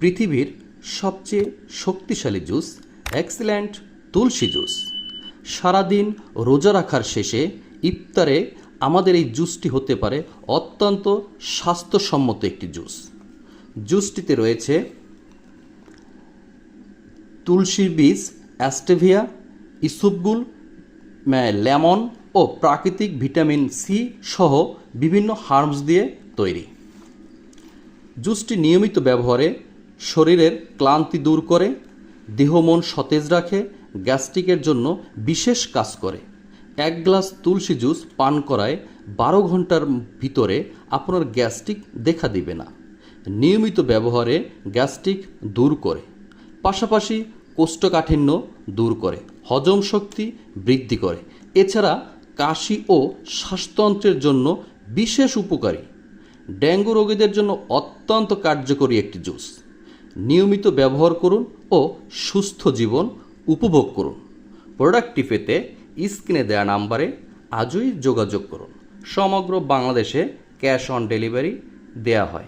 পৃথিবীর সবচেয়ে শক্তিশালী জুস এক্সিলেন্ট তুলসী জুস। সারাদিন রোজা রাখার শেষে ইফতারে আমাদের এই জুসটি হতে পারে অত্যন্ত স্বাস্থ্যসম্মত একটি জুস। জুসটিতে রয়েছে তুলসীর বীজ, অ্যাস্টেভিয়া, ইসুপগুল লেমন ও প্রাকৃতিক ভিটামিন সি সহ বিভিন্ন হার্মস দিয়ে তৈরি। জুসটি নিয়মিত ব্যবহারে শরীরের ক্লান্তি দূর করে, দেহ মন সতেজ রাখে, গ্যাস্ট্রিকের জন্য বিশেষ কাজ করে। এক গ্লাস তুলসী জুস পান করায় বারো ঘণ্টার ভিতরে আপনার গ্যাস্ট্রিক দেখা দিবে না। নিয়মিত ব্যবহারে গ্যাস্ট্রিক দূর করে। পাশাপাশি কোষ্ঠকাঠিন্য দূর করে, হজম শক্তি বৃদ্ধি করে। এছাড়া কাশি ও শ্বাসতন্ত্রের জন্য বিশেষ উপকারী। ডেঙ্গু রোগীদের জন্য অত্যন্ত কার্যকরী একটি জুস। নিয়মিত ব্যবহার করুন ও সুস্থ জীবন উপভোগ করুন। প্রোডাক্টটি পেতে স্ক্রিনে দেওয়া নাম্বারে আজই যোগাযোগ করুন। সমগ্র বাংলাদেশে ক্যাশ অন ডেলিভারি দেয়া হয়।